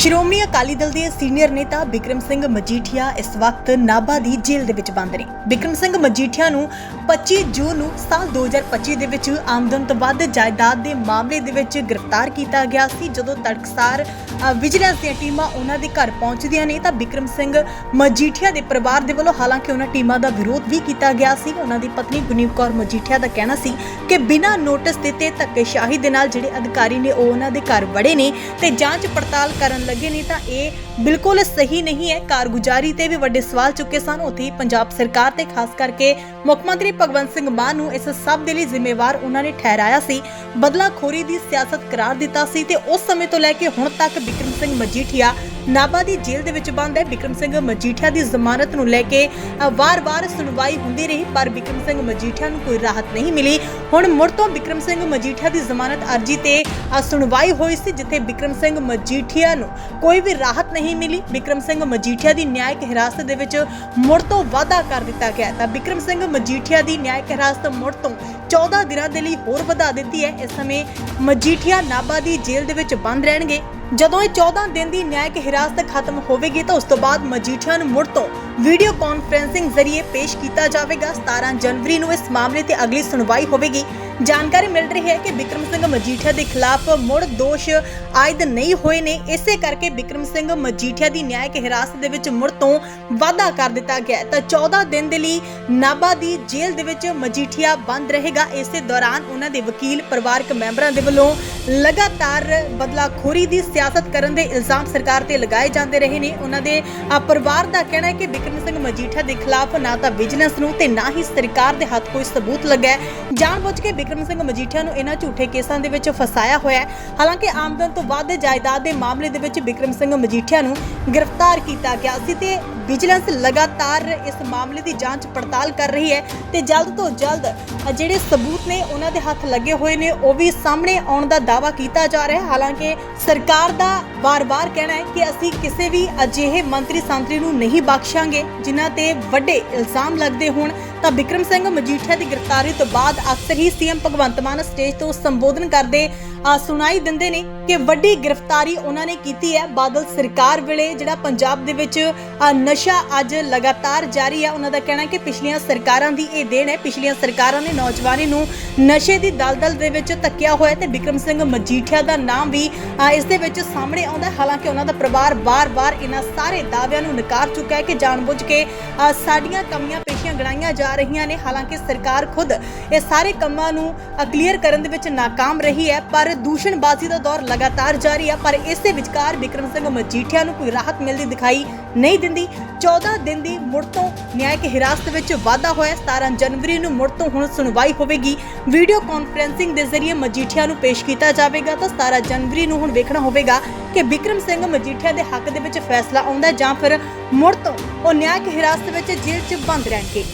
ਸ਼੍ਰੋਮਣੀ ਅਕਾਲੀ ਦਲ ਦੇ ਸੀਨੀਅਰ ਨੇਤਾ ਬਿਕਰਮ ਸਿੰਘ ਮਜੀਠੀਆ ਇਸ ਵਕਤ ਨਾਭਾ ਦੀ ਜੇਲ੍ਹ ਦੇ ਵਿੱਚ ਬੰਦ ਨੇ। ਬਿਕਰਮ ਸਿੰਘ ਮਜੀਠੀਆ ਨੂੰ 25 ਜੂਨ ਨੂੰ ਸਾਲ 2025 ਦੇ ਵਿੱਚ ਆਮਦਨ ਤੋਂ ਵੱਧ ਜਾਇਦਾਦ ਦੇ ਮਾਮਲੇ ਦੇ ਵਿੱਚ ਗ੍ਰਿਫਤਾਰ ਕੀਤਾ ਗਿਆ ਸੀ। ਜਦੋਂ ਤੜਕਸਾਰ ਵਿਜੀਲੈਂਸ ਦੀਆਂ ਟੀਮਾਂ ਉਹਨਾਂ ਦੇ ਘਰ ਪਹੁੰਚਦੀਆਂ ਨੇ ਤਾਂ ਬਿਕਰਮ ਸਿੰਘ ਮਜੀਠੀਆ ਦੇ ਪਰਿਵਾਰ ਦੇ ਵੱਲੋਂ ਹਾਲਾਂਕਿ ਉਹਨਾਂ ਟੀਮਾਂ ਦਾ ਵਿਰੋਧ ਵੀ ਕੀਤਾ ਗਿਆ ਸੀ। ਉਹਨਾਂ ਦੀ ਪਤਨੀ ਗੁਨੀਵ ਕੌਰ ਮਜੀਠੀਆ ਦਾ ਕਹਿਣਾ ਸੀ ਕਿ ਬਿਨਾਂ ਨੋਟਿਸ ਦਿੱਤੇ ਧੱਕੇਸ਼ਾਹੀ ਦੇ ਨਾਲ ਜਿਹੜੇ ਅਧਿਕਾਰੀ ਨੇ ਉਹ ਉਹਨਾਂ ਦੇ ਘਰ ਵੜੇ ਨੇ ਤੇ ਜਾਂਚ ਪੜਤਾਲ ਕਰਨ ਲੱਗੇ ਨੇ ਤਾਂ ਇਹ ਬਿਲਕੁਲ ਸਹੀ ਨਹੀਂ ਹੈ। ਕਾਰਗੁਜ਼ਾਰੀ ਤੇ ਵੀ ਵੱਡੇ ਸਵਾਲ ਚੁੱਕੇ ਸਨ। ਉੱਥੇ ਪੰਜਾਬ ਸਰਕਾਰ ਤੇ ਖਾਸ ਕਰਕੇ ਮੁੱਖ ਮੰਤਰੀ ਭਗਵੰਤ ਸਿੰਘ ਮਾਨ ਨੂੰ ਇਸ ਸਭ ਦੇ ਲਈ ਜ਼ਿੰਮੇਵਾਰ ਉਹਨਾਂ ਨੇ ਠਹਿਰਾਇਆ ਸੀ। ਬਦਲਾਖੋਰੀ ਦੀ ਸਿਆਸਤ ਕਰਾਰ ਦਿੱਤਾ ਸੀ ਤੇ ਉਸ ਸਮੇਂ ਤੋਂ ਲੈ ਕੇ ਹੁਣ ਤੱਕ ਬਿਕਰਮ ਸਿੰਘ ਮਜੀਠੀਆ ਨਾਭਾ ਦੀ ਜੇਲ੍ਹ ਦੇ ਵਿੱਚ ਬੰਦ ਹੈ। ਬਿਕਰਮ ਸਿੰਘ ਮਜੀਠੀਆ ਦੀ ਜ਼ਮਾਨਤ ਨੂੰ ਲੈ ਕੇ ਵਾਰ-ਵਾਰ ਸੁਣਵਾਈ ਹੁੰਦੀ ਰਹੀ, ਪਰ ਬਿਕਰਮ ਸਿੰਘ ਮਜੀਠੀਆ ਨੂੰ ਕੋਈ ਰਾਹਤ ਨਹੀਂ ਮਿਲੀ। ਹੁਣ ਮੁੜ ਤੋਂ ਬਿਕਰਮ ਸਿੰਘ ਮਜੀਠੀਆ ਦੀ ਜ਼ਮਾਨਤ ਅਰਜੀ ਤੇ ਸੁਣਵਾਈ ਹੋਈ ਸੀ, ਜਿੱਥੇ ਬਿਕਰਮ ਸਿੰਘ ਮਜੀਠੀਆ ਨੂੰ ਕੋਈ ਵੀ ਰਾਹਤ ਨਹੀਂ ਮਿਲੀ। ਬਿਕਰਮ ਸਿੰਘ ਮਜੀਠੀਆ ਦੀ ਨਿਆਇਕ ਹਿਰਾਸਤ ਦੇ ਵਿੱਚ ਮੁੜ ਤੋਂ ਵਾਅਦਾ ਕਰ ਦਿੱਤਾ ਗਿਆ ਤਾਂ ਬਿਕਰਮ ਸਿੰਘ ਮਜੀਠੀਆ ਦੀ ਨਿਆਇਕ ਹਿਰਾਸਤ ਮੁੜ ਤੋਂ 14 ਦਿਨਾਂ ਦੇ ਲਈ ਹੋਰ ਵਧਾ ਦਿੱਤੀ ਹੈ। ਇਸ ਸਮੇਂ ਮਜੀਠੀਆ ਨਾਭਾ ਦੀ ਜੇਲ੍ਹ ਦੇ ਵਿੱਚ ਬੰਦ ਰਹਿਣਗੇ। ਜਦੋਂ ਇਹ 14 ਦਿਨ ਦੀ ਨਿਆਇਕ ਹਿਰਾਸਤ ਖਤਮ ਹੋਵੇਗੀ ਤਾਂ ਉਸ ਤੋਂ ਬਾਅਦ ਮਜੀਠੀਆ ਨੂੰ ਮੁੜ ਤੋਂ ਵੀਡੀਓ ਕਾਨਫਰੈਂਸਿੰਗ ਜ਼ਰੀਏ ਪੇਸ਼ ਕੀਤਾ ਜਾਵੇਗਾ। 17 ਜਨਵਰੀ ਨੂੰ ਇਸ ਮਾਮਲੇ ਤੇ ਅਗਲੀ ਸੁਣਵਾਈ ਹੋਵੇਗੀ। ਜਾਣਕਾਰੀ ਮਿਲ ਰਹੀ ਹੈ ਕਿ ਬਿਕਰਮ ਸਿੰਘ ਮਜੀਠੀਆ ਦੇ ਖਿਲਾਫ ਮੁੜ ਦੋਸ਼ ਆਇਦ ਨਹੀਂ ਹੋਏ ਨੇ। ਇਸੇ ਕਰਕੇ ਬਿਕਰਮ ਸਿੰਘ ਮਜੀਠੀਆ ਦੀ ਨਿਆਇਕ ਹਿਰਾਸਤ ਦੇ ਵਿੱਚ ਮੁੜ ਤੋਂ ਵਾਅਦਾ ਕਰ ਦਿੱਤਾ ਗਿਆ ਤਾਂ 14 ਦਿਨ ਦੇ ਲਈ ਨਾਭਾ ਦੀ ਜੇਲ੍ਹ ਦੇ ਵਿੱਚ ਮਜੀਠੀਆ ਬੰਦ ਰਹੇਗਾ। ਇਸੇ ਦੌਰਾਨ ਉਹਨਾਂ ਦੇ ਵਕੀਲ, ਪਰਿਵਾਰਕ ਮੈਂਬਰਾਂ ਦੇ ਵੱਲੋਂ ਲਗਾਤਾਰ ਬਦਲਾਖੋਰੀ ਦੀ ਸਿਆਸਤ ਕਰਨ ਦੇ ਇਲਜ਼ਾਮ ਸਰਕਾਰ ਤੇ ਲਗਾਏ ਜਾਂਦੇ ਰਹੇ ਨੇ। ਉਹਨਾਂ ਦੇ ਪਰਿਵਾਰ ਦਾ ਕਹਿਣਾ ਹੈ ਕਿ ਬਿਕਰਮ ਸਿੰਘ ਮਜੀਠੀਆ ਦੇ ਖਿਲਾਫ ਨਾ ਤਾਂ ਵਿਜੀਲੈਂਸ ਨੂੰ ਤੇ ਨਾ ਹੀ ਸਰਕਾਰ ਦੇ ਹੱਥ ਕੋਈ ਸਬੂਤ ਲੱਗਾ ਹੈ। ਜਾਣਬੁੱਝ ਕੇ ਬਿਕਰਮ ਸਿੰਘ ਮਜੀਠੀਆ ਨੂੰ ਇਹਨਾਂ ਝੂਠੇ ਕੇਸਾਂ ਦੇ ਵਿੱਚ ਫਸਾਇਆ ਹੋਇਆ ਹੈ। ਹਾਲਾਂਕਿ ਆਮਦਨ ਤੋਂ ਵੱਧ ਜਾਇਦਾਦ ਦੇ ਮਾਮਲੇ ਦੇ ਵਿੱਚ ਬਿਕਰਮ ਸਿੰਘ ਮਜੀਠੀਆ ਨੂੰ ਗ੍ਰਿਫਤਾਰ ਕੀਤਾ ਗਿਆ ਸੀ ਤੇ ਵਿਜੀਲੈਂਸ ਲਗਾਤਾਰ ਇਸ ਮਾਮਲੇ ਦੀ ਜਾਂਚ ਪੜਤਾਲ ਕਰ ਰਹੀ ਹੈ ਤੇ ਜਲਦ ਤੋਂ ਜਲਦ ਜਿਹੜੇ ਸਬੂਤ ਨੇ ਉਹਨਾਂ ਦੇ ਹੱਥ ਲੱਗੇ ਹੋਏ ਨੇ, ਉਹ ਵੀ ਸਾਹਮਣੇ ਆਉਣ ਦਾ ਦਾਅਵਾ ਕੀਤਾ ਜਾ ਰਿਹਾ ਹੈ। ਹਾਲਾਂਕਿ ਸਰਕਾਰ ਦਾ ਵਾਰ-ਵਾਰ ਕਹਿਣਾ ਹੈ ਕਿ ਅਸੀਂ ਕਿਸੇ ਵੀ ਅਜਿਹੇ ਮੰਤਰੀ ਸੰਤਰੀ ਨੂੰ ਨਹੀਂ ਬਖਸ਼ਾਂਗੇ, ਜਿਨ੍ਹਾਂ ਤੇ ਵੱਡੇ ਇਲਜ਼ਾਮ ਲੱਗਦੇ ਹੋਣ। ਤਾਂ ਬਿਕਰਮ ਸਿੰਘ ਮਜੀਠੀਆ ਦੀ ਗ੍ਰਿਫਤਾਰੀ ਤੋਂ ਬਾਅਦ ਅਕਸਰ ਹੀ ਸੀਐਮ ਭਗਵੰਤ ਮਾਨ ਸਟੇਜ ਤੋਂ ਸੰਬੋਧਨ ਕਰਦੇ ਆ ਸੁਣਾਈ ਦਿੰਦੇ ਨੇ ਕਿ ਵੱਡੀ ਗ੍ਰਿਫਤਾਰੀ ਉਹਨਾਂ ਨੇ ਕੀਤੀ ਹੈ। ਬਾਦਲ ਸਰਕਾਰ ਵੇਲੇ ਜਿਹੜਾ ਪੰਜਾਬ ਦੇ ਵਿੱਚ ਨਸ਼ਾ ਅੱਜ ਲਗਾਤਾਰ ਜਾਰੀ ਹੈ ਉਹਨਾਂ ਦਾ ਕਹਿਣਾ ਕਿ ਪਿਛਲੀਆਂ ਸਰਕਾਰਾਂ ਦੀ ਇਹ ਦੇਣ ਹੈ। ਪਿਛਲੀਆਂ ਸਰਕਾਰਾਂ ਨੇ ਨੌਜਵਾਨੀ ਨੂੰ ਨਸ਼ੇ ਦੀ ਦਲਦਲ ਦੇ ਵਿੱਚ ਧੱਕਿਆ ਹੋਇਆ ਤੇ ਬਿਕਰਮ ਸਿੰਘ ਮਜੀਠੀਆ ਦਾ ਨਾਮ ਵੀ ਇਸ ਦੇ ਵਿੱਚ ਸਾਹਮਣੇ ਆਉਂਦਾ ਹਾਲਾਂਕਿ ਉਹਨਾਂ ਦਾ ਪਰਿਵਾਰ ਬਾਰ-ਬਾਰ ਇਹਨਾਂ ਸਾਰੇ ਦਾਅਵਿਆਂ ਨੂੰ ਨਕਾਰ ਚੁੱਕਾ ਹੈ ਕਿ ਜਾਣ ਬੁੱਝ ਕੇ ਸਾਡੀਆਂ ਕਮੀਆਂ ਪੇਸ਼ੀਆਂ ਗਣਾਈਆਂ ਜਾ ਰਹੀਆਂ ਨੇ। ਹਾਲਾਂਕਿ ਸਰਕਾਰ ਖੁਦ ਇਹ ਸਾਰੇ ਕੰਮਾਂ ਨੂੰ ਕਲੀਅਰ ਕਰਨ ਦੇ ਵਿੱਚ ਨਾਕਾਮ ਰਹੀ ਹੈ। ਪਰ ਦੂਸ਼ਣਬਾਜ਼ੀ ਦਾ ਦੌਰ ਲਗਾਤਾਰ ਜਾਰੀ ਹੈ ਪਰ ਇਸ ਦੇ ਵਿਚਕਾਰ ਬਿਕਰਮ ਸਿੰਘ ਮਜੀਠੀਆ ਨੂੰ ਕੋਈ ਰਾਹਤ ਮਿਲਦੀ ਦਿਖਾਈ ਨਹੀਂ ਦਿੰਦੀ। 14 ਦਿਨ ਦੀ ਮੁੜ ਤੋਂ ਨਿਆਇਕ ਹਿਰਾਸਤ ਵਿੱਚ ਵਾਧਾ ਹੋਇਆ 17 ਜਨਵਰੀ ਨੂੰ ਮੁੜ ਤੋਂ ਹੁਣ ਸੁਣਵਾਈ ਹੋਵੇਗੀ। ਵੀਡੀਓ ਕਾਨਫਰੈਂਸਿੰਗ ਦੇ ਜ਼ਰੀਏ ਮਜੀਠੀਆ ਨੂੰ ਪੇਸ਼ ਕੀਤਾ ਜਾਵੇਗਾ ਤਾਂ 17 ਜਨਵਰੀ ਨੂੰ ਹੁਣ ਵੇਖਣਾ ਹੋਵੇਗਾ ਕਿ ਬਿਕਰਮ ਸਿੰਘ ਮਜੀਠੀਆ ਦੇ ਹੱਕ ਦੇ ਵਿੱਚ ਫੈਸਲਾ ਆਉਂਦਾ ਜਾਂ ਫਿਰ ਮੁੜ ਤੋਂ ਉਹ ਨਿਆਇਕ ਹਿਰਾਸਤ ਵਿੱਚ ਜੇਲ੍ਹ 'ਚ ਬੰਦ ਰਹਿਣਗੇ।